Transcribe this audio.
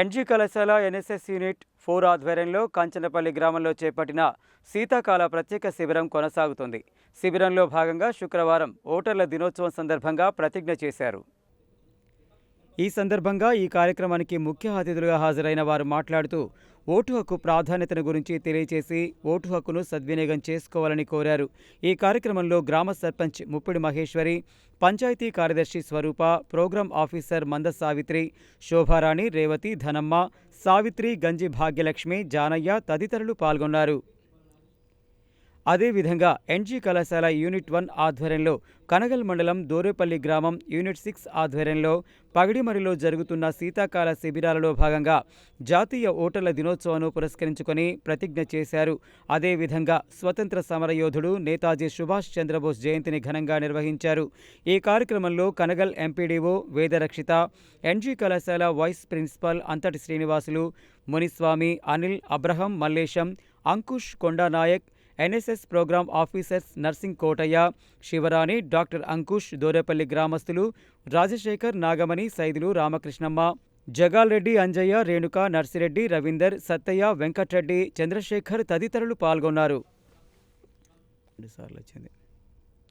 NG కళాశాల NSS unit four ఆధ్వర్యంలో కంచనపల్లి గ్రామంలో చేపట్టిన శీతాకాల ప్రత్యేక శిబిరం కొనసాగుతుంది. శిబిరంలో భాగంగా శుక్రవారం ఓటర్ల దినోత్సవం సందర్భంగా ప్రతిజ్ఞ చేశారు. ఈ సందర్భంగా ఈ కార్యక్రమానికి ముఖ్య అతిథులుగా హాజరైన వారు మాట్లాడుతూ ఓటు హక్కు ప్రాధాన్యతను గురించి తెలియజేసి ఓటు హక్కును సద్వినియోగం చేసుకోవాలని కోరారు. ఈ కార్యక్రమంలో గ్రామ సర్పంచ్ ముప్పిడి మహేశ్వరి పంచాయతీ కార్యదర్శి స్వరూప ప్రోగ్రాం ఆఫీసర్ మంద సావిత్రి శోభారాణి రేవతి ధనమ్మ సావిత్రి గంజి భాగ్యలక్ష్మి జానయ్య తదితరులు పాల్గొన్నారు. అదేవిధంగా ఎన్జీ కళాశాల యూనిట్ వన్ ఆధ్వర్యంలో కనగల్ మండలం దోరేపల్లి గ్రామం యూనిట్ సిక్స్ ఆధ్వర్యంలో పగడిమరిలో జరుగుతున్న శీతాకాల శిబిరాలలో భాగంగా జాతీయ ఓటర్ల దినోత్సవాన్ని పురస్కరించుకొని ప్రతిజ్ఞ చేశారు. అదేవిధంగా స్వతంత్ర సమరయోధుడు నేతాజీ సుభాష్ చంద్రబోస్ జయంతిని ఘనంగా నిర్వహించారు. ఈ కార్యక్రమంలో కనగల్ ఎంపీడీఓ వేదరక్షిత ఎన్జీ కళాశాల vice principal Anthati Srinivasulu Muniswamy Anil Abraham Mallesham Ankush Kondanayak NSS programme officers Narsing Kotaiah Sivarani doctor Ankush Dorepalli గ్రామస్తులు రాజశేఖర్ నాగమణి సైదులు రామకృష్ణమ్మ జగాల్రెడ్డి అంజయ్య రేణుక నర్సిరెడ్డి రవీందర్ సత్తయ్య వెంకట్రెడ్డి చంద్రశేఖర్ తదితరులు పాల్గొన్నారు. వచ్చింది.